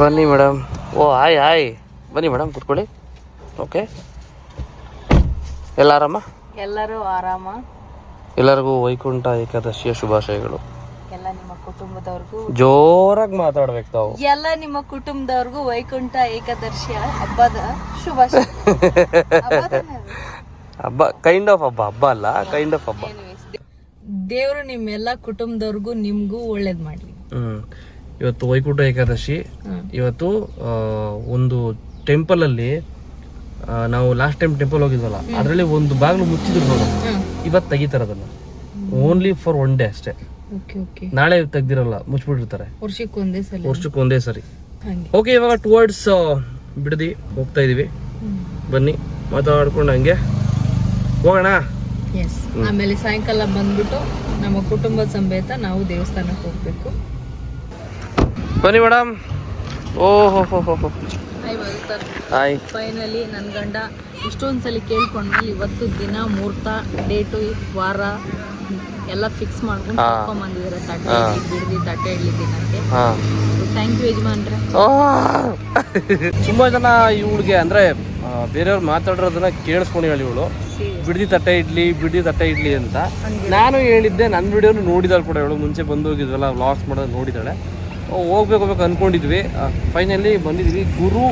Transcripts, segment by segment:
ಬನ್ನಿ ಮೇಡಮ್. ಓ ಆಯ್ ಆಯ್ ಬನ್ನಿ ಮೇಡಮ್ ಕುತ್ಕೊಳ್ಳಿ. ಓಕೆ. ಎಲ್ಲ ಆರಾಮ ಎಲ್ಲರೂ ಆರಾಮ. ಎಲ್ಲರಿಗೂ ವೈಕುಂಠ ಏಕಾದಶಿಯ ಶುಭಾಶಯಗಳು. ಎಲ್ಲ ನಿಮ್ಮ ಕುಟುಂಬದವ್ರಿಗೂ ಜೋರಾಗಿ ಮಾತಾಡ್ಬೇಕು ತಾವು. ಎಲ್ಲ ನಿಮ್ಮ ಕುಟುಂಬದವ್ರಿಗೂ ವೈಕುಂಠ ಏಕಾದಶಿಯ ಹಬ್ಬದ ಶುಭಾಶಯ. ಹಬ್ಬ ಕೈಂಡ್ ಆಫ್ ಹಬ್ಬ ಹಬ್ಬ ಅಲ್ಲ ಕೈಂಡ್ ಆಫ್ ಹಬ್ಬ. ದೇವರು ನಿಮ್ಮೆಲ್ಲ ಕುಟುಂಬದವ್ರಿಗೂ ನಿಮ್ಗೂ ಒಳ್ಳೇದ್ ಮಾಡ್ಲಿ. ಹ್ಮ್. ಇವತ್ತು ವೈಕುಂಠ ಏಕಾದಶಿ. ಇವತ್ತು ಒಂದು ಟೆಂಪಲ್ ಅಲ್ಲಿ ನಾವು ಲಾಸ್ಟ್ ಟೈಮ್ ಟೆಂಪಲ್ ಹೋಗಿದ್ವಲ್ಲ ಅದರಲ್ಲಿ ಒಂದು ಬಾಗಿಲು ಮುಚ್ಚಿದ್ರು ನೋಡು. ಇವತ್ತು ತೆಗಿತಾರೆ ಅದನ್ನ ಓನ್ಲಿ ಫಾರ್ ಒನ್ ಡೇ ಅಷ್ಟೇ. ಓಕೆ ಓಕೆ ನಾಳೆ ತೆಗ್ದಿರಲ್ಲ ಮುಚ್ಚಿಬಿಟ್ಟಿರ್ತಾರೆ ವರ್ಷಕ್ಕೆ ಒಂದೇ ಸಲ. ವರ್ಷಕ್ಕೆ ಒಂದೇ ಸರಿ ಓಕೆ ಇವಾಗ ಟುವರ್ಡ್ಸ್ ಬಿಡದಿ ಹೋಗ್ತಾ ಇದೀವಿ. ಬನ್ನಿ ಮಾತಾಡ್ಕೊಂಡು ಹಂಗೆ. ಹೋಗೋಣ? ಆಮೇಲೆ ಸಾಯಂಕಾಲ ಬಂದ್ಬಿಟ್ಟು ನಮ್ಮ ಕುಟುಂಬ ಸಮೇತ ನಾವು ದೇವಸ್ಥಾನಕ್ಕೆ ಹೋಗ್ಬೇಕು. ಬನ್ನಿ ಮೇಡಮ್. ಓಹೋ ಹೋ ಹೋ ಹೋ ಹೋ. ಸರ್ ಹಾಯ್ ಫೈನಲಿ ನನ್ನ ಗಂಡ ಇಷ್ಟೊಂದ್ಸಲಿ ಸಲ ಕೇಳ್ಕೊಂಡ್ಮೇಲೆ ಇವತ್ತು ದಿನ ಮುಹೂರ್ತ ಡೇಟು ವಾರ ಎಲ್ಲ ಫಿಕ್ಸ್ ಮಾಡ್ಕೊಂಡು ಹಾ. ಬಂದಿದ್ದಾರೆ ತಟ್ಟೆ ಇಡ್ಲಿ ಬಿಡ್ದಿ ತಟ್ಟೆ ಇಡ್ಲಿ ದಿನಕ್ಕೆ. ಹಾ. ಥ್ಯಾಂಕ್ ಯು ಯಜಮಾನ್ರೆ. ತುಂಬಾ ಜನ ಇವಳಿಗೆ ಅಂದ್ರೆ ಆ, ಬೇರೆಯವ್ರು ಮಾತಾಡಿರೋದನ್ನ ಕೇಳಿಸ್ಕೊಂಡು ಹೇಳಿ ಇವಳು. ಬಿಡ್ದಿ ತಟ್ಟೆ ಇಡ್ಲಿ ಬಿಡ್ದಿ ತಟ್ಟೆ ಇಡ್ಲಿ ಅಂತ. ನಾನು ಹೇಳಿದ್ದೆ ನನ್ನ ವಿಡಿಯೋನು ನೋಡಿದಾಳೆ ಕೂಡ ಇವಳು. ಮುಂಚೆ ಬಂದು ಹೋಗಿದ್ವಲ್ಲ ವ್ಲಾಗ್ಸ್ ಮಾಡೋದು ನೋಡಿದಾಳೆ. ಹೋಗ್ಬೇಕು ಹೋಗ್ಬೇಕು ಅನ್ಕೊಂಡಿದ್ವಿ. ಫೈನಲಿ ಬಂದಿದ್ವಿ. ಗುರು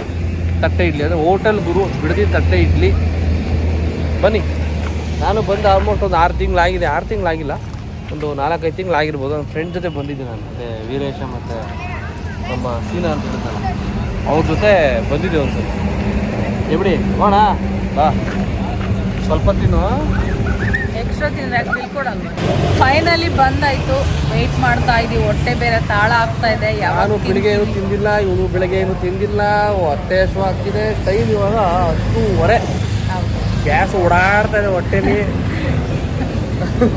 ತಟ್ಟೆ ಇಡ್ಲಿ. ಅಂದರೆ ಹೋಟೆಲ್ ಗುರು ಬಿಡದಿ ತಟ್ಟೆ ಇಡ್ಲಿ. ಬನ್ನಿ. ನಾನು ಬಂದು ಆಲ್ಮೋಸ್ಟ್ ಒಂದು ಆರು ತಿಂಗಳಾಗಿದೆ ಆರು ತಿಂಗಳಾಗಿಲ್ಲ ಒಂದು ನಾಲ್ಕೈದು ತಿಂಗಳು ಆಗಿರ್ಬೋದು. ನನ್ನ ಫ್ರೆಂಡ್ ಜೊತೆ ಬಂದಿದ್ದೆ ನಾನು. ಮತ್ತು ವೀರೇಶ ಮತ್ತು ನಮ್ಮ ಸೀನಾ ಅಂತ ಇರ್ತಾನೆ ಅವ್ರ ಜೊತೆ ಬಂದಿದ್ದೆ ಒಂದು ಎಬಿಡಿ ಹೋಣ ಬಾ. ಸ್ವಲ್ಪ ತಿನ್ನು ಎಕ್ಸ್ಟ್ರಾ ತಿಳ್ಕೊಡಲ್ವ ಫೈನಲಿ ಬಂದಾಯ್ತು. ವೆಯ್ಟ್ ಮಾಡ್ತಾ ಇದೀವಿ ಹೊಟ್ಟೆ ಬೇರೆ ತಾಳ ಆಗ್ತಾ ಇದೆ ನಾನು ಯಾವಾಗ ಬೆಳಿಗ್ಗೆ ಏನು ತಿಂದಿಲ್ಲ ಇವನು ಬೆಳಿಗ್ಗೆ ಏನು ತಿಂದಿಲ್ಲ ಹೊಟ್ಟೆ ಹಸು ಆಗ್ತಿದೆ ಟೈಮ್ ಇವಾಗ ಹತ್ತೂವರೆ. ಗ್ಯಾಸ್ ಓಡಾಡ್ತಾ ಇದೆ ಹೊಟ್ಟೆಲಿ.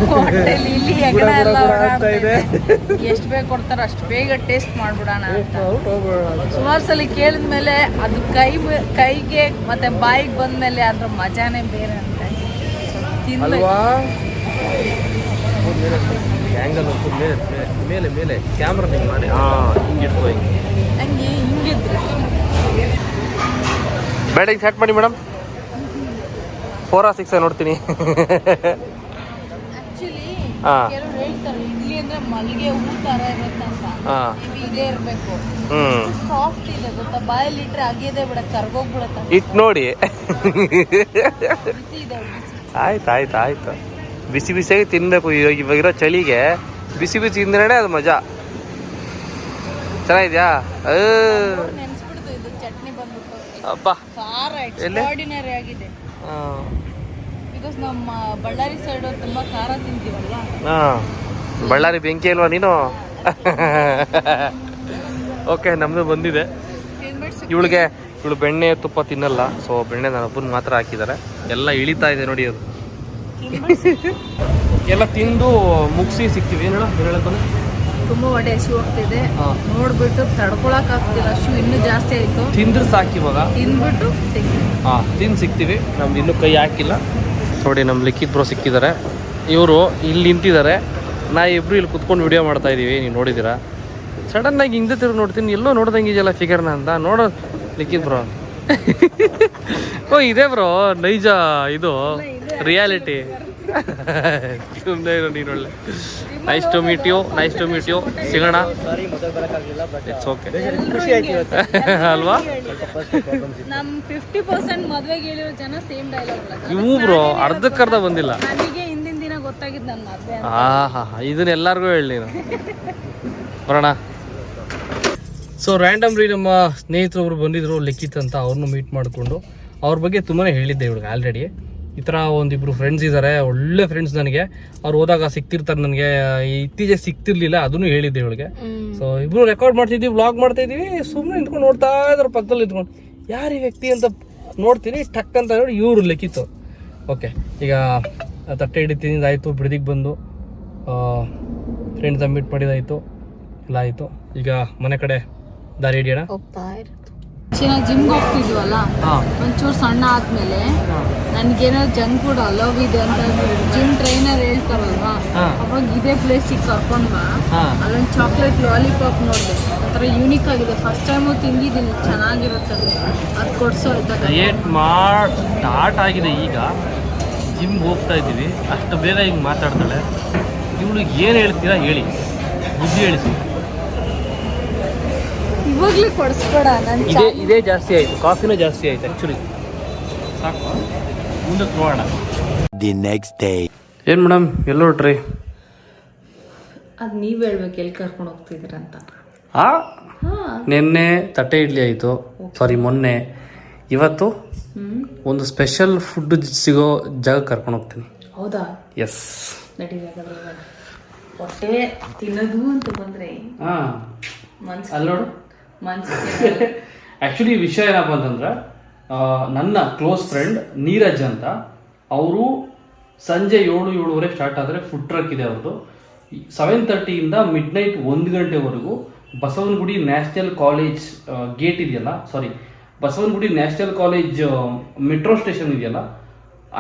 ಹೊಟ್ಟೆಲಿ ಇಲ್ಲಿ ಹೆಗಣ ಗುಡ ಗುಡ ಎಲ್ಲ ಗುಡ ಓಡಾಡ್ತಾ ಇದೆ. ಇದೆ. ಎಷ್ಟು ಬೇಗ ಕೊಡ್ತಾರೋ ಅಷ್ಟು ಬೇಗ ಟೇಸ್ಟ್ ಮಾಡ್ಬಿಡೋಣ ಅಂತ. ಔಟ್. ಸುಮಾರು ಸಲ ಕೇಳಿದ್ಮೇಲೆ ಅದು ಕೈ ಕೈಗೆ ಮತ್ತೆ ಬಾಯಿಗೆ ಬಂದ್ಮೇಲೆ ಅದ್ರ ಮಜಾನೇ ಬೇರೆ ಅಂತ. ತಿನ್ಬೇಕು. ಅಲ್ವಾ? ಆ್ಯಂಗಲ್ ಮೇಲೆ ಮೇಲೆ ಮೇಲೆ ಕ್ಯಾಮ್ರಾ ಹಿಂಗೆ ಮಾಡಿ. ಹಾಂ ಹಿಂಗೆ ಇಟ್ಕೋ ಹಿಂಗೆ. ಹಂಗೆ ಹಿಂಗೆ ಬೇಡ ಹಿಂಗೆ ಸೆಟ್ ಮಾಡಿ ಮೇಡಮ್ ಫೋರಾ ಸಿಕ್ಸ್ ನೋಡ್ತೀನಿ. ಆಕ್ಚುಲಿ ಹಾ. ಇಡ್ಲಿ ಅಂದ್ರೆ ಮಲ್ಲಿಗೆ ಹೂ ತರ ಇರುತ್ತೆ ಅಂತ ಹಾಂ. maybe ಇದೇ ಇರ್ಬೇಕು. ಹ್ಞೂ ಸಾಫ್ಟ್ ಇದೆ ಗೊತ್ತಾ? ಬಾಯಲ್ಲಿ ಇಟ್ರೆ ಅಗಿಯದೇ ಬಿಡತ್ತೆ ಕರ್ಗೋಗ್ಬಿಡತ್ತೆ. ಇಟ್ಟು ನೋಡಿ. ಆಯ್ತು ಆಯ್ತು ಆಯ್ತು. ಬಿಸಿ ಬಿಸಿಯಾಗಿ ತಿನ್ನಬೇಕು ಇವಾಗ ಇವಾಗಿರೋ ಚಳಿಗೆ ಬಿಸಿ ಬಿಸಿ ತಿಂದ್ರೇ ಅದು ಮಜಾ. ಚೆನ್ನಾಗಿದ್ಯಾ? ಅಪ್ಪ. ಬಳ್ಳಾರಿ ಬೆಂಕಿ ಅಲ್ವಾ ನೀನು? ಓಕೆ ನಮ್ಮದು ಬಂದಿದೆ. ಇವಳಿಗೆ ಇವಳು ಬೆಣ್ಣೆ ತುಪ್ಪ ತಿನ್ನಲ್ಲ ಸೊ ಬೆಣ್ಣೆ ನಾನು ಒಬ್ಬನ ಮಾತ್ರ ಹಾಕಿದ್ದಾರೆ. ಎಲ್ಲ ಇಳಿತಾ ಇದೆ ನೋಡಿ ಅದು. ಎಲ್ಲ ತಿಂದು ಮುಗಿಸಿ ಸಿಗ್ತೀವಿ ಏನು ಹೇಳ ತುಂಬಾ ಹೊಟ್ಟೆ ಹಸಿವು ಹೋಗ್ತಿದೆ ನೋಡ್ಬಿಟ್ಟು ತಡ್ಕೊಳಕ್ ಆಗ್ತಿಲ್ಲ ಹಸಿವು ಇನ್ನೂ ಜಾಸ್ತಿ ಆಯ್ತು. ತಿಂದ್ರೆ ಸಾಕು ಇವಾಗ? ತಿಂದ್ಬಿಟ್ಟು ಸಿಗ್ತೀವಿ. ಹಾಂ ತಿಂದು ಸಿಗ್ತೀವಿ. ನಮ್ದು ಇನ್ನೂ ಕೈ ಹಾಕಿಲ್ಲ. ನೋಡಿ ನಮ್ಮ ಲಿಖಿತ್ ಬ್ರೋ ಸಿಕ್ಕಿದ್ದಾರೆ. ಇವರು ಇಲ್ಲಿ ನಿಂತಿದ್ದಾರೆ. ನಾ ಇಬ್ರು ಇಲ್ಲಿ ಕುತ್ಕೊಂಡು ವಿಡಿಯೋ ಮಾಡ್ತಾ ಇದೀವಿ. ನೀವು ನೋಡಿದ್ದೀರಾ? ಸಡನ್ನಾಗಿ ಹಿಂದೆ ತಿರು ನೋಡ್ತೀನಿ. ಎಲ್ಲೋ ನೋಡ್ದಂಗೆ ಇದೆಯಲ್ಲ ಫಿಗರ್ನ ಅಂತ. ನೋಡೋ ಲಿಖಿತ್ ಬ್ರೋ. ಓ ಇದೆ ಬ್ರೋ. ನೈಜ ಇದು. ರಿಯಾಲಿಟಿ ಸುಮ್ಮನೆ ಇರೋ ನೀನು ಒಳ್ಳೆ. Nice to meet you nice to meet you ಸಿಗೋಣ. ಇಟ್ಸ್ ಓಕೆ ಅಲ್ವಾ? ನಮ್ ಫಿಫ್ಟಿ ಪರ್ಸೆಂಟ್ ಮದ್ವೆಗೆ ಹೇಳಿರೋ ಜನ ಸೇಮ್ ಡೈಲಾಗ್ ಇವು ಬ್ರೋ ಅರ್ಧಕ್ಕರ್ಧ ಬಂದಿಲ್ಲ. ನನಗೆ ಹಿಂದಿನ ದಿನ ಗೊತ್ತಾಗಿದ್ದು ನನ್ನ ಮದುವೆ. ಹಾ ಹಾ ಇದನ್ನ ಎಲ್ಲರಿಗೂ ಹೇಳಿ ನೀನು. ಬರೋಣ. ಸೊ ರ್ಯಾಂಡಮ್ಲಿ ನಮ್ಮ ಸ್ನೇಹಿತರು ಒಬ್ರು ಬಂದಿದ್ರು ಲಿಖಿತ್ ಅಂತ ಅವ್ರನ್ನೂ ಮೀಟ್ ಮಾಡಿಕೊಂಡು. ಅವ್ರ ಬಗ್ಗೆ ತುಂಬಾ ಹೇಳಿದ್ದೆ ಇವ್ರಿಗೆ ಆಲ್ರೆಡಿ ಈ ಥರ ಒಂದಿಬ್ರು ಫ್ರೆಂಡ್ಸ್ ಇದ್ದಾರೆ ಒಳ್ಳೆ ಫ್ರೆಂಡ್ಸ್ ನನಗೆ. ಅವ್ರು ಹೋದಾಗ ಸಿಕ್ತಿರ್ತಾರೆ ನನಗೆ. ಇತ್ತೀಚೆಗೆ ಸಿಕ್ತಿರ್ಲಿಲ್ಲ ಅದನ್ನು ಹೇಳಿದ್ದೆ ಇವಳಿಗೆ. ಸೊ ಇಬ್ರು ರೆಕಾರ್ಡ್ ಮಾಡ್ತಿದ್ವಿ ವ್ಲಾಗ್ ಮಾಡ್ತಾ ಇದೀವಿ ಸುಮ್ಮನೆ ನಿಂತ್ಕೊಂಡು ನೋಡ್ತಾ ಇದ್ದಾರೆ ಪಕ್ಕದಲ್ಲಿ ನಿಂತ್ಕೊಂಡು. ಯಾರು ಈ ವ್ಯಕ್ತಿ ಅಂತ ನೋಡ್ತೀನಿ ಟಕ್ ಅಂತ ನೋಡಿ ಇವರು ಲೆಕ್ಕಿತ್ತು ಓಕೆ ಈಗ ತಟ್ಟೆ ಹಿಡಿತೀನಿ ಆಯಿತು ಬಿಡದಿಗೆ ಬಂದು. ಫ್ರೆಂಡ್ಸ್ ಮೀಟ್ ಮಾಡಿದಾಯಿತು ಎಲ್ಲ ಆಯಿತು. ಈಗ ಮನೆ ಕಡೆ ದಾರಿ ಹಿಡಿಯೋಣ? ಚೆನ್ನಾಗಿ ಜಿಮ್ಗೆ ಹೋಗ್ತಿದ್ವಲ್ಲ? ಒಂಚೂರು ಸಣ್ಣ ಆದ್ಮೇಲೆ ನನ್ಗೇನೋ ಜಂಕ್ ಫುಡ್ ಅಲೋವ್ ಇದೆ ಅಂತ ಜಿಮ್ ಟ್ರೈನರ್ ಹೇಳ್ತಾರಲ್ವಾ? ಅವಾಗ ಇದೇ ಪ್ಲೇಸಿಗೆ ಕರ್ಕೊಂಡ್ ಬಾ ಅಲ್ಲೊಂದು ಚಾಕ್ಲೇಟ್ ಲಾಲಿಪಾಪ್ ನೋಡಿದೆ. ಒಂಥರ ಯೂನಿಕ್ ಆಗಿದೆ. ಫಸ್ಟ್ ಟೈಮು ತಿಂದಿದ್ದೀನಿ. ಚೆನ್ನಾಗಿರುತ್ತೆ ಅದು. ಕೊಡ್ಸೋ ಆಯ್ತಾ ಡಯೇಟ್ ಮಾಡಿ ಸ್ಟಾರ್ಟ್ ಆಗಿದೆ ಈಗ. ಜಿಮ್ ಹೋಗ್ತಾ ಇದ್ದೀವಿ. ಅಷ್ಟು ಬೇಗ ಹಿಂಗೆ ಮಾತಾಡ್ತಾಳೆ. ಇವಳಿಗೆ ಏನು ಹೇಳ್ತೀರಾ ಹೇಳಿ. ಬುದ್ಧಿ ಹೇಳಿಸಿ. ಇವಾಗಲೇ ಕೊಡಿಸ್ಬೇಡ ನಾನು ಇದೇ ಇದೇ ಜಾಸ್ತಿ ಆಯಿತು. ಕಾಫಿನೂ ಜಾಸ್ತಿ ಆಯ್ತು ಆ್ಯಕ್ಚುಲಿ ಸಾಕು. ಮುಂದಕ್ಕೆ ನೋಡೋಣ ದಿ ನೆಕ್ಸ್ಟ್ ಡೇ ಏನು ಮೇಡಮ್ ಎಲ್ಲೋಟ್ರಿ ಅದು ನೀವು ಹೇಳ್ಬೇಕು ಎಲ್ಲಿ ಕರ್ಕೊಂಡು ಹೋಗ್ತಿದ್ದೀರಂತ ಆ? ಹಾಂ. ನಿನ್ನೆ ತಟ್ಟೆ ಇಡ್ಲಿ ಆಯಿತು. ಸಾರಿ ಮೊನ್ನೆ. ಇವತ್ತು ಒಂದು ಸ್ಪೆಷಲ್ ಫುಡ್ ಸಿಗೋ ಜಾಗ ಕರ್ಕೊಂಡು ಹೋಗ್ತೀನಿ. ಹೌದಾ? ಎಸ್. ಹೊಟ್ಟೆ ತಿನ್ನೋದು ಅಂತ ಬಂದ್ರೆ ಹಾಂ. ಮನ್ಸು ಅಲ್ಲಿ ನೋಡು. ಆ್ಯಕ್ಚುಲಿ ವಿಷಯ ಏನಪ್ಪ ಅಂತಂದ್ರೆ ನನ್ನ ಕ್ಲೋಸ್ ಫ್ರೆಂಡ್ ನೀರಜ್ ಅಂತ, ಅವರು ಸಂಜೆ ಏಳು, ಏಳುವರೆ ಸ್ಟಾರ್ಟ್ ಆದರೆ ಫುಡ್ ಟ್ರಕ್ ಇದೆ ಅವ್ರದ್ದು ಸೆವೆನ್ ತರ್ಟಿಯಿಂದ ಮಿಡ್ ನೈಟ್ ಒಂದು ಗಂಟೆವರೆಗೂ ಬಸವನಗುಡಿ ನ್ಯಾಷನಲ್ ಕಾಲೇಜ್ ಗೇಟ್ ಇದೆಯಲ್ಲ sorry Basavanagudi national college metro station ಇದೆಯಲ್ಲ,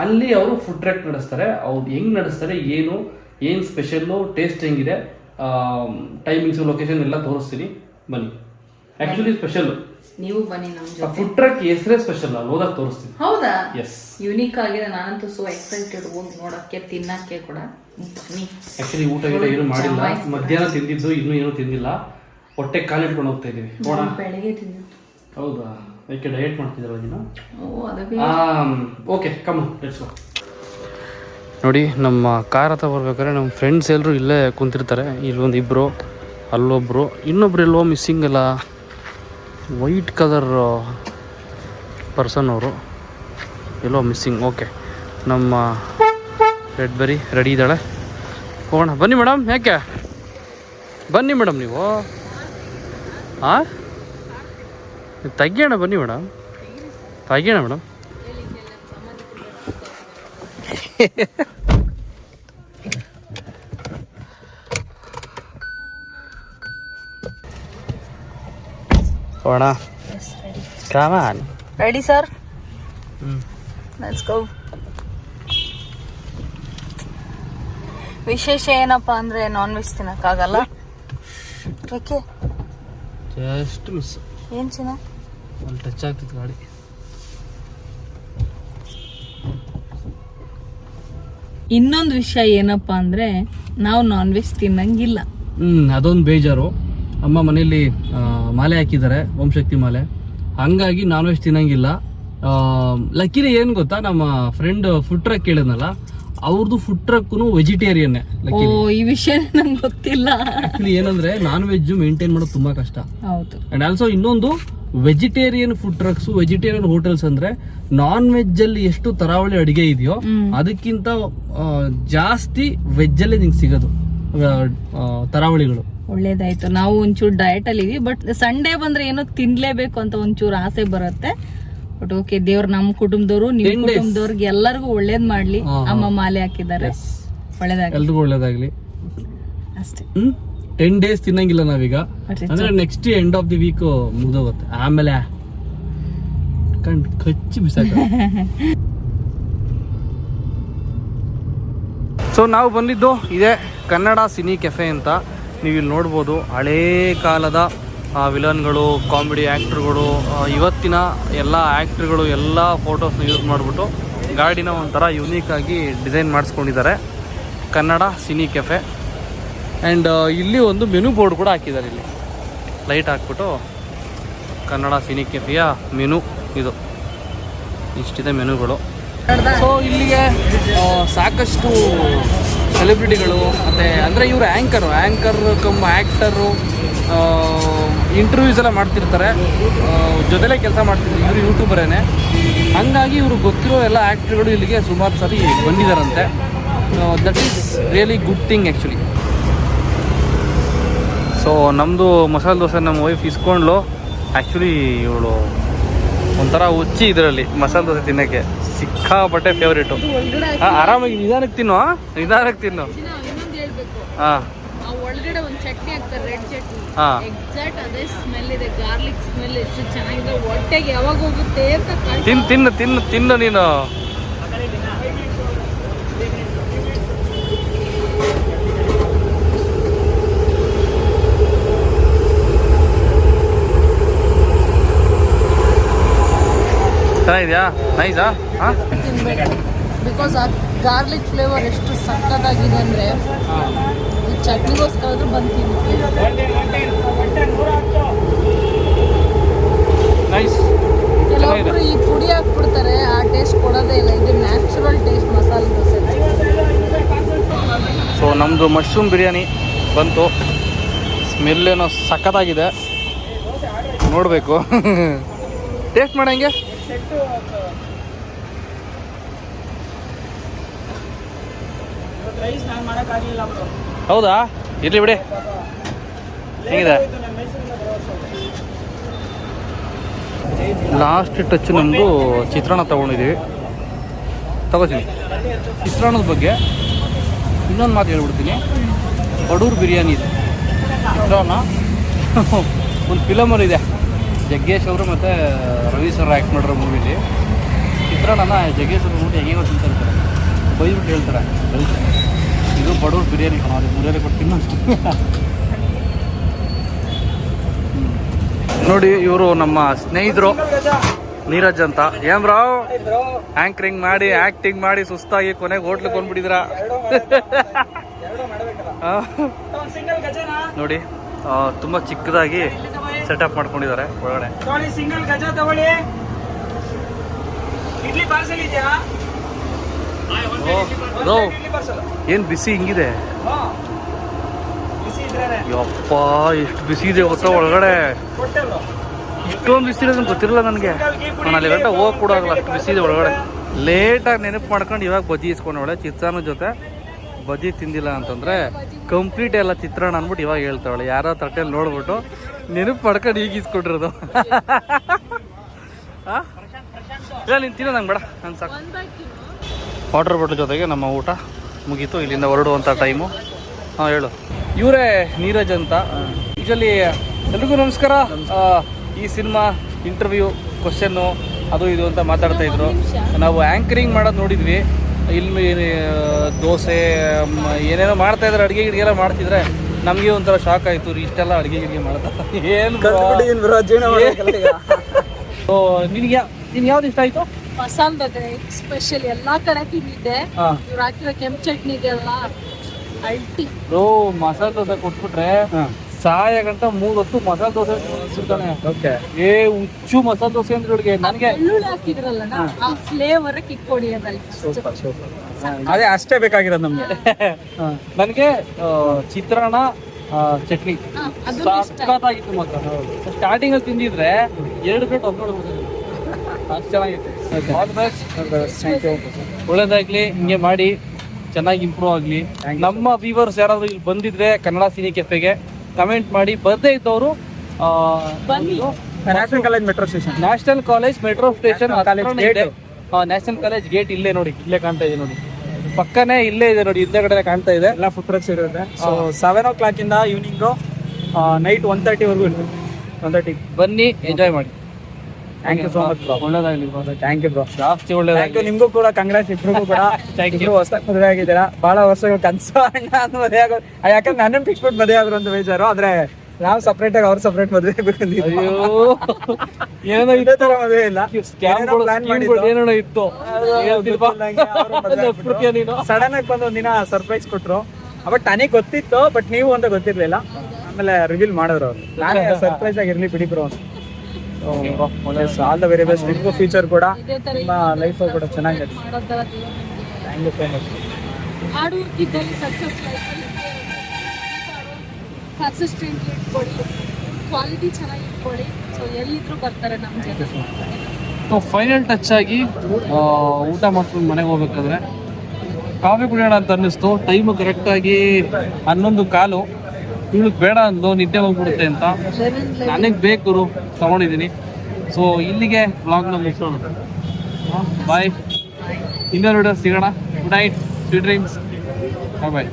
ಅಲ್ಲಿ ಅವರು ಫುಡ್ ಟ್ರ್ಯಾಕ್ ನಡೆಸ್ತಾರೆ. ಅವ್ರು ಹೆಂಗೆ ನಡೆಸ್ತಾರೆ, ಏನು ಏನು ಸ್ಪೆಷಲ್ಲು ಟೇಸ್ಟ್ ಹೆಂಗಿದೆ ಟೈಮಿಂಗ್ಸು ಲೊಕೇಶನ್ ಎಲ್ಲ ತೋರಿಸ್ತೀನಿ. ಬನ್ನಿ. ಆ್ಯಕ್ಚುಲಿ ಸ್ಪೆಷಲ್ ನೀವು ಬನ್ನಿ ನಮ್ಮ ಜೊತೆ. ಫುಡ್ ಟ್ರಕ್ ಹೆಸರೇ ಸ್ಪೆಷಲ್ ಅಲ್ಲಿ ಹೋದಾಗ ತೋರಿಸ್ತೀನಿ. ಹೌದಾ? ಎಸ್ ಯುನಿಕ್ ಆಗಿದೆ ನಾನಂತೂ ಸೋ ಎಕ್ಸೈಟೆಡ್ ಹೋಗಿ ನೋಡಕ್ಕೆ ತಿನ್ನಕ್ಕೆ ಕೂಡ. ಬನ್ನಿ. ಆ್ಯಕ್ಚುಲಿ ಊಟ ಗೀಟ ಏನು ಮಾಡಿಲ್ಲ. ಮಧ್ಯಾಹ್ನ ತಿಂದಿದ್ದು ಇನ್ನೂ ಏನು ತಿಂದಿಲ್ಲ. ಹೊಟ್ಟೆ ಕಾಲಿಟ್ಕೊಂಡು ಹೋಗ್ತಾ ಇದೀವಿ. ನೋಡೋಣ. ಬೆಳಗ್ಗೆ ತಿಂದಿದ್ದು. ಹೌದಾ? ಯಾಕೆ ಡಯಟ್ ಮಾಡ್ತಿದ್ರಲ್ಲ ನೀನು ಓ ಅದು ಓಕೆ ಕಮ್ ಲೆಟ್ಸ್ ಗೋ ನೋಡಿ ನಮ್ಮ ಕಾರ್ ಹತ್ರ ಬರ್ಬೇಕಾದ್ರೆ ನಮ್ಮ ಫ್ರೆಂಡ್ಸ್ ಎಲ್ಲರೂ ಇಲ್ಲೇ ಕುಂತಿರ್ತಾರೆ. ಇಲ್ಲೊಂದು ಇಬ್ಬರು ಅಲ್ಲೊಬ್ಬರು ಇನ್ನೊಬ್ರು ಎಲ್ಲೋ ಮಿಸ್ಸಿಂಗ್ ಅಲ್ಲ. ವೈಟ್ ಕಲರ್ ಪರ್ಸನ್ ಅವರು. ಎಲ್ಲೋ ಮಿಸ್ಸಿಂಗ್ ಓಕೆ ನಮ್ಮ ರೆಡ್ ಬರಿ ರೆಡಿ ಇದ್ದಾಳೆ. ಹೋಗೋಣ ಬನ್ನಿ ಮೇಡಮ್ ಯಾಕೆ? ಬನ್ನಿ ಮೇಡಮ್ ನೀವು. ಹಾಂ ತೆಗಿಯೋಣ ಬನ್ನಿ ಮೇಡಮ್ ತೆಗಿಯೋಣ ಮೇಡಮ್ ಹೋಗೋಣ ರೆಡಿ ಸರ್ ಗೋ ವಿಶೇಷ ಏನಪ್ಪ ಅಂದ್ರೆ ನಾನ್ ವೆಜ್ ತಿನ್ನಕ್ಕಾಗಲ್ಲ? ಯಾಕೆ ಜಸ್ಟ್ ಮಿಸ್ ಏನು ಚಿನ್ನ? ಟಚ್ ಆಗ್ತಿತ್ತು ಗಾಡಿ. ಇನ್ನೊಂದು ವಿಷಯ ಏನಪ್ಪ ಅಂದ್ರೆ ನಾವು ನಾನ್ ವೆಜ್ ತಿನ್ನಂಗಿಲ್ಲ. ಹ್ಮ್ ಅದೊಂದು ಬೇಜಾರು. ಅಮ್ಮ ಮನೆಯಲ್ಲಿ ಆ, ಮಾಲೆ ಹಾಕಿದ್ದಾರೆ ಓಂ ಶಕ್ತಿ ಮಾಲೆ. ಹಂಗಾಗಿ ನಾನ್ ವೆಜ್ ತಿನ್ನಂಗಿಲ್ಲ. ಲಕ್ಕಿಲಿ ಏನು ಗೊತ್ತಾ ನಮ್ಮ ಫ್ರೆಂಡ್ ಫುಡ್ ಟ್ರಕ್ ಕೇಳಿದ್ನಲ್ಲ ಅವ್ರದ್ದು ಫುಡ್ ಟ್ರಕ್ನು ವೆಜಿಟೇರಿಯನ್ನೇ ಓ ಈ ವಿಷಯ ನಂಗೆ ಗೊತ್ತಿಲ್ಲ. ಆಕ್ಚುಲಿ ಏನಂದ್ರೆ ನಾನ್ ವೆಜ್ ಮೇಂಟೈನ್ ಮಾಡೋದು ತುಂಬಾ ಕಷ್ಟ. ಹೌದು. ಅಂಡ್ ಆಲ್ಸೋ ಇನ್ನೊಂದು vegetarian food trucks vegetarian hotels ಅಂದ್ರೆ ನಾನ್ ವೆಜ್ ಅಲ್ಲಿ ಎಷ್ಟು ತರಾವಳಿ ಅಡಿಗೆ ಇದೆಯೋ ಅದಕ್ಕಿಂತ ಜಾಸ್ತಿ ವೆಜ್ ಅಲ್ಲೇ ನಿಂಗೆ ಸಿಗೋದು. ತರಾವಳಿಗಳು. ಒಳ್ಳೇದಾಯ್ತು. ನಾವು ಒಂಚೂರು ಡಯಟ್ ಅಲ್ಲಿ ಇದೀವಿ ಬಟ್ ಸಂಡೇ ಬಂದ್ರೆ ಏನೋ ತಿನ್ಲೇಬೇಕು ಅಂತ ಒಂಚೂರು ಆಸೆ ಬರುತ್ತೆ. ಬಟ್ ಓಕೆ ದೇವ್ರ ನಮ್ಮ ಕುಟುಂಬದವರು ನಿಮ್ಮ ಕುಟುಂಬದವ್ರಿಗೆ ಎಲ್ಲರಿಗೂ ಒಳ್ಳೇದ್ ಮಾಡ್ಲಿ. ಅಮ್ಮ ಮಾಲೆ ಹಾಕಿದ್ದಾರೆ. ಒಳ್ಳೇದಾಗ್ಲಿ. ಎಲ್ರಿಗೂ ಒಳ್ಳೇದಾಗ್ಲಿ. ಅಷ್ಟೇ. ಟೆನ್ ಡೇಸ್ ತಿನ್ನಂಗಿಲ್ಲ ನಾವೀಗ. ಅಂದ್ರೆ next end of the week ಮುಗ್ದೋಗುತ್ತೆ. ಆಮೇಲೆ ಕಣ್ ಕಚ್ಚಿ ಬಿಸಾಕ ಸೊ ನಾವು ಬಂದಿದ್ದು ಇದೆ ಕನ್ನಡ ಸಿನಿ ಕೆಫೆ ಅಂತ. ನೀವು ಇಲ್ಲಿ ನೋಡ್ಬೋದು ಹಳೇ ಕಾಲದ ವಿಲನ್ಗಳು ಕಾಮಿಡಿ ಆ್ಯಕ್ಟ್ರುಗಳು ಇವತ್ತಿನ ಎಲ್ಲ ಆ್ಯಕ್ಟ್ರುಗಳು ಎಲ್ಲ ಫೋಟೋಸ್ನ ಯೂಸ್ ಮಾಡಿಬಿಟ್ಟು ಗಾಡಿನ ಒಂಥರ ಯುನೀಕಾಗಿ ಆಗಿ design ಮಾಡಿಸ್ಕೊಂಡಿದ್ದಾರೆ. Kannada cine cafe. And ಇಲ್ಲಿ ಒಂದು ಮೆನು ಬೋರ್ಡ್ ಕೂಡ ಹಾಕಿದ್ದಾರೆ ಇಲ್ಲಿ. ಲೈಟ್ ಹಾಕ್ಬಿಟ್ಟು ಕನ್ನಡ ಸಿನಿ ಕೆಫೆಯ ಮೆನು ಇದು. ಇಷ್ಟಿದೆ ಮೆನುಗಳು. ಸೊ ಇಲ್ಲಿಗೆ ಸಾಕಷ್ಟು ಸೆಲೆಬ್ರಿಟಿಗಳು ಮತ್ತು ಅಂದರೆ ಇವರು anchor anchor cum actor interviews ಎಲ್ಲ ಮಾಡ್ತಿರ್ತಾರೆ. ಜೊತೆಲೇ ಕೆಲಸ ಮಾಡ್ತಿರ್ತಾರೆ. ಇವರು ಯೂಟ್ಯೂಬರೇನೆ ಹಂಗಾಗಿ ಇವರು ಗೊತ್ತಿರೋ ಎಲ್ಲ ಆ್ಯಕ್ಟ್ರುಗಳು ಇಲ್ಲಿಗೆ ಸುಮಾರು ಸಾರಿ ಬಂದಿದ್ದಾರಂತೆ that is really good thing actually so ನಮ್ಮದು ಮಸಾಲೆ ದೋಸೆ ನಮ್ಮ ವೈಫ್ ಇಸ್ಕೊಂಡ್ಲು. ಆ್ಯಕ್ಚುಲಿ ಇವಳು ಒಂಥರ ಹುಚ್ಚಿ ಇದರಲ್ಲಿ ಮಸಾಲೆ ದೋಸೆ ತಿನ್ನೋಕ್ಕೆ. ಸಿಕ್ಕಾಪಟ್ಟೆ ಫೇವ್ರೇಟು ಆರಾಮಾಗಿ ನಿಧಾನಕ್ಕೆ ತಿನ್ನು? ನಿಧಾನಕ್ಕೆ ತಿನ್ನು. ಹಾಂ ಆ. ಒಳಗಡೆ ಒಂದು ಚಟ್ನಿ ಹಾಕ್ತಾರೆ ರೆಡ್ ಚಟ್ನಿ. ಹಾಂ ಎಕ್ಸಾಕ್ಟ್ ಅದೇ ಸ್ಮೆಲ್ ಇದೆ ಗಾರ್ಲಿಕ್ ಸ್ಮೆಲ್ ಎಷ್ಟು ಚೆನ್ನಾಗಿದೆ. ಹೊಟ್ಟೆಗೆ ಯಾವಾಗ ಹೋಗುತ್ತೆ ಅಂತ ಕಾಯ್ತಾ ತಿನ್ನು ತಿನ್ನು ತಿನ್ನು ತಿನ್ನು ನೀನು. ಚೆನ್ನಾಗಿದ್ಯಾ? ನೈಸಾ ಹಾಂ? ಬಿಕಾಸ್ ಆ ಗಾರ್ಲಿಕ್ ಫ್ಲೇವರ್ ಎಷ್ಟು ಸಕ್ಕತ್ತಾಗಿದೆ ಅಂದರೆ ಈ ಚಟ್ನಿಗೋಸ್ಕರ ಬಂದು ನೈಸ್ ಕೆಲವೊಬ್ರು ಈ ಪುಡಿ ಹಾಕ್ಬಿಡ್ತಾರೆ ಆ ಟೇಸ್ಟ್ ಕೊಡೋದೇ ಇಲ್ಲ. ಇದು natural taste masala dosa. So ನಮ್ಮದು ಮಶ್ರೂಮ್ ಬಿರಿಯಾನಿ ಬಂತು. ಸ್ಮೆಲ್ ಏನೋ ಸಖತ್ತಾಗಿದೆ. ನೋಡಬೇಕು. ಟೇಸ್ಟ್ ಮಾಡಂಗೆ ಹೌದಾ? ಇರ್ಲಿ ಬಿಡಿ. ಹೇಗಿದೆ? ಲಾಸ್ಟ್ ಟಚ್ ನಮ್ಮದು ಚಿತ್ರಾನ್ನ ತೊಗೊಂಡಿದ್ದೀವಿ. ತಗೋತೀನಿ. ಚಿತ್ರಾನ್ನದ ಬಗ್ಗೆ ಇನ್ನೊಂದು ಮಾತು ಹೇಳ್ಬಿಡ್ತೀನಿ. ಬಡೂರು ಬಿರಿಯಾನಿ ಇದೆ. ಚಿತ್ರಾನ್ನ. ಒಂದು ಫಿಲಮಲ್ಲಿ ಇದೆ. ಜಗ್ಗೇಶ್ ಅವರು ಮತ್ತು ರವಿ ಸರ್ ಆ್ಯಕ್ಟ್ ಮಾಡಿರೋ ಮೂವಿಲಿ ಚಿತ್ರಾನ್ನನ ಜಗ್ಗೇಶ್ ಅವರು ನೋಡಿ ಅಂತ ಹೇಳ್ತಾರೆ. ಬೈಬಿಟ್ಟು ಹೇಳ್ತಾರೆ. ಇದು ಬಡವ್ರು ಬಿರಿಯಾನಿ ಕಣ ಅದು ಮುರಿಯಾಲಿ ಕೊಟ್ಟು ತಿನ್ನೋ ನೋಡಿ ಇವರು ನಮ್ಮ ಸ್ನೇಹಿತರು ನೀರಜ್ ಅಂತ. ಏನ್ ರಾವ್ ಆಂಕರಿಂಗ್ ಮಾಡಿ ಆಕ್ಟಿಂಗ್ ಮಾಡಿ ಸುಸ್ತಾಗಿ ಕೊನೆಗೆ ಹೋಟ್ಲಿಗೆ ಕೊಂಡ್ಬಿಟ್ಟಿದ್ರ ನೋಡಿ ತುಂಬಾ ಚಿಕ್ಕದಾಗಿ ಸೆಟಪ್ ಮಾಡ್ಕೊಂಡಿದ್ದಾರೆ ಒಳಗಡೆ. ಸಿಂಗಲ್ ಗಜ ತಗೊಳ್ಳಿ. ಇಡ್ಲಿ ಪಾರ್ಸಲ್ ಇದೆಯಾ? ಏನ್ ಬಿಸಿ ಹಿಂಗಿದೆ? ಯಪ್ಪ ಎಷ್ಟು ಬಿಸಿ ಇದೆ ಹೊಸ ಒಳಗಡೆ. ಇಷ್ಟೊಂದು ಬಿಸಿ ಇರೋದನ್ನು ಗೊತ್ತಿರಲ್ಲ ನನಗೆ. ನಾನು ಅಲ್ಲಿ ಗಂಟೆ ಹೋಗಕ್ಕೆ ಕೂಡ ಆಗಲ್ಲ ಅಷ್ಟು ಬಿಸಿ ಇದೆ ಒಳಗಡೆ. ಲೇಟಾಗಿ ನೆನಪು ಮಾಡ್ಕೊಂಡು ಇವಾಗ ಬಜ್ಜಿ ಇಸ್ಕೊಂಡವಳೆ ಚಿತ್ಸಾನ ಜೊತೆ. ಬಜ್ಜಿ ತಿಂದಿಲ್ಲ ಅಂತಂದ್ರೆ ಕಂಪ್ಲೀಟ್ ಎಲ್ಲ ಚಿತ್ರಣ ಅಂದ್ಬಿಟ್ಟು ಇವಾಗ ಹೇಳ್ತಾವಳೆ. ಯಾರೋ ತಟ್ಟೆಯಲ್ಲಿ ನೋಡ್ಬಿಟ್ಟು ನೆನಪು ಪಡ್ಕೊಂಡು ಈಗ ಇಸ್ಕೊಟ್ಟಿರೋದು? ಇಲ್ಲ, ನೀನು ತಿನ್ನೋದಂಗೆ ಬೇಡ. ನಾನು ಸಾಕು. ವಾಟರ್ ಬಾಟಲ್ ಜೊತೆಗೆ ನಮ್ಮ ಊಟ ಮುಗೀತು. ಇಲ್ಲಿಂದ ಹೊರಡುವಂಥ ಟೈಮು ಹಾಂ, ಹೇಳು. ಇವರೇ ನೀರಜ್ ಅಂತ. ಯೂಶಲಿ ಎಲ್ರಿಗೂ ನಮಸ್ಕಾರ. ಈ ಸಿನಿಮಾ ಇಂಟರ್ವ್ಯೂ ಕ್ವಶನ್ನು ಅದು ಇದು ಅಂತ ಮಾತಾಡ್ತಾ ಇದ್ರು. ನಾವು ಆ್ಯಂಕರಿಂಗ್ ಮಾಡೋದು ನೋಡಿದ್ವಿ. ಇಲ್ಲಿ ದೋಸೆ ಏನೇನೋ ಮಾಡ್ತಾ ಇದ್ದಾರೆ ಅಡುಗೆ ಗಿಡಿಗೆಲ್ಲ ಮಾಡ್ತಿದ್ರೆ ನಮಗೆ ಒಂಥರ ಶಾಕ್ ಆಯಿತು. ಇಷ್ಟೆಲ್ಲ ಅಡುಗೆ ಗಿಡಿಗೆ ಮಾಡ್ತಾ ಏನು ಸೊ ನಿನಗೆ ನಿನ್ಗೆ ಯಾವ್ದು ಇಷ್ಟ ಆಯ್ತು? ಮಸಾಲ ದೋಸೆ ಸ್ಪೆಷಲ್ ಎಲ್ಲಾ ಕಡೆ ತಿಂದಿದ್ದೆ. ಇವ್ರು ಹಾಕಿರೋ ಕೆಂಪು ಚಟ್ನಿ ಇದೆಯಲ್ಲ ಅಲ್ಟಿ. ಬ್ರೋ ಮಸಾಲೆ ದೋಸೆ ಕೊಟ್ಬಿಟ್ರೆ ಸಾಯ ಗಂಟ ಮೂರ್ ಹೊತ್ತು ಮಸಾಲ ದೋಸೆ ಸಿಗ್ತಾನೆ. ಏ ಹುಚ್ಚು ಮಸಾಲ ದೋಸೆ ಅಂದ್ರೆ ಹುಡುಗಿ ನನಗೆ ಬೆಳ್ಳುಳ್ಳಿ ಹಾಕಿದ್ರಲ್ಲ ಆ ಫ್ಲೇವರ್ ಕಿಕ್ ಹೊಡಿಯೋದಲ್ಲಿ ಅದೇ ಅಷ್ಟೇ ಬೇಕಾಗಿರೋದು ನಮ್ಗೆ. ನನಗೆ ಚಿತ್ರಾನ್ನ ಚಟ್ನಿ. ಸಖತ್ತಾಗಿತ್ತು ಮಾತ್ರ. ಸ್ಟಾರ್ಟಿಂಗ್ ಅಲ್ಲಿ ತಿಂದಿದ್ರೆ ಎರಡು ಪ್ಲೇಟ್ ಒಬ್ಬರು ಅಷ್ಟು ಚೆನ್ನಾಗಿತ್ತು. ಆಲ್ ಬೆಸ್ಟ್ ಒಳ್ಳೇದಾಗ್ಲಿ ಹಿಂಗೆ ಮಾಡಿ. ಚೆನ್ನಾಗಿ ಇಂಪ್ರೂವ್ ಆಗಲಿ. ನಮ್ಮ ವ್ಯೂವರ್ಸ್ ಯಾರಾದ್ರೂ ಇಲ್ಲಿ ಬಂದಿದ್ರೆ ಕನ್ನಡ ಸಿನಿ ಕೆಫೆಗೆ ಕಮೆಂಟ್ ಮಾಡಿ. ಬರ್ದೇ ಇದ್ದವರು ಬನ್ನಿ. National college metro station national college metro station. National college gate ಇಲ್ಲೇ ನೋಡಿ ಇಲ್ಲೇ ಕಾಣ್ತಾ ಇದೆ ನೋಡಿ. ಪಕ್ಕನೇ ಇಲ್ಲೇ ಇದೆ ನೋಡಿ ಹಿಂದೆಗಡೆ ಕಾಣ್ತಾ ಇದೆ. ಎಲ್ಲ ಫುಟ್ ಟ್ರಕ್ಸ್ ಇರುತ್ತೆ. ಸೊ ಸೆವೆನ್ ಓ ಕ್ಲಾಕ್ ಇಂದ ಈವ್ನಿಂಗು ನೈಟ್ ಒನ್ ತರ್ಟಿ ವರ್ಗು ಇರುತ್ತೆ. ಒನ್ ತರ್ಟಿ ಬನ್ನಿ ಎಂಜಾಯ್ ಮಾಡಿ. Thank you so much bro ಒಳ್ಳೇದಾಗ್ಲಿ ಥ್ಯಾಂಕ್ ಯು ಬ್ರೋ ಜಾಸ್ತಿ ಥ್ಯಾಂಕ್ ಯಾಕಂದ್ರೆ ಒಳ್ಳೇದಾಗ್ಲಿ. ನಿಮ್ಗೂ ಕೂಡ ಕಾಂಗ್ರೆಸ್ ಇಬ್ರಿಗೂ ಕೂಡ. ಥ್ಯಾಂಕ್ ಯು ಹೊಸದಾಗಿ ಮದುವೆ ಆಗಿದ್ದೀರಾ? ಬಹಳ ವರ್ಷಗಳು ಕನ್ಸು ಅಣ್ಣ ಅಂತ ಮದುವೆ ಆಗೋದು. ಯಾಕಂದ್ರೆ ನನ್ನನ್ನು ಬಿಟ್ಬಿಟ್ಟು ಮದುವೆ ಆದ್ರು ಅಂತ ಬೇಜಾರು. ಆದ್ರೆ ನಾವು ಸಪ್ರೇಟ್ ಆಗಿ ಅವ್ರು ಸಪ್ರೇಟ್ ಮದುವೆ ಏನೋ ಇದೇ ತರ ಮದುವೆ ಇಲ್ಲ. ಏನೋ ಇತ್ತು. ನೀನು. ಸಡನ್ ಆಗಿ ಬಂದು ಒಂದಿನ ಸರ್ಪ್ರೈಸ್ ಕೊಟ್ರು. ಬಟ್ ನನಗೆ ಗೊತ್ತಿತ್ತು ಬಟ್ ನೀವು ಅಂತ ಗೊತ್ತಿರ್ಲಿಲ್ಲ. ಆಮೇಲೆ ರಿವೀಲ್ ಮಾಡಿದ್ರು ಅವ್ರು. ನಾನೇ ಸರ್ಪ್ರೈಸ್ ಆಗಿರ್ಲಿ ಬಿಡಿ bro all the very best ನಿಮಗೂ ಫ್ಯೂಚರ್ ಕೂಡ. ನಿಮ್ಮ ಲೈಫ್ ಕೂಡ ಚೆನ್ನಾಗಿದೆ ಥ್ಯಾಂಕ್ ಯು ಸೋ ಮಚ್ ಹಾಡು ಇದ್ದಲ್ಲಿ ಸಕ್ಸಸ್ ಕನ್ಸಿಸ್ಟೆಂಟ್ಲಿ ಇಟ್ಕೊಳ್ಳಿ. ಕ್ವಾಲಿಟಿ ಚೆನ್ನಾಗಿ ಇಟ್ಕೊಳ್ಳಿ. ಸೊ ಎಲ್ಲಿದ್ರು ಬರ್ತಾರೆ ನಮ್ಮ ಜೊತೆ ಸೊ ಫೈನಲ್ ಟಚ್ ಆಗಿ ಊಟ ಮಾಡ್ಕೊಂಡು ಮನೆಗೆ ಹೋಗ್ಬೇಕಾದ್ರೆ ಕಾಫಿ ಕುಡಿಯೋಣ ಅಂತ ಅನ್ನಿಸ್ತು. ಟೈಮು ಕರೆಕ್ಟಾಗಿ ಹನ್ನೊಂದು ಕಾಲು. ಇವಳಿಗೆ ಬೇಡ ಅಂದ್ಲು, ನಿದ್ದೆ ಹೋಗ್ಬಿಡುತ್ತೆ ಅಂತ. ನನಗೆ ಬೇಕು ತಗೊಂಡಿದ್ದೀನಿ. ಸೊ ಇಲ್ಲಿಗೆ ಬ್ಲಾಗ್ನ ಮುಗಿಸೋಣ. ಬಾಯ್ ಇನ್ನೊಂದು ಸಿಗೋಣ. Good night sweet dreams bye bye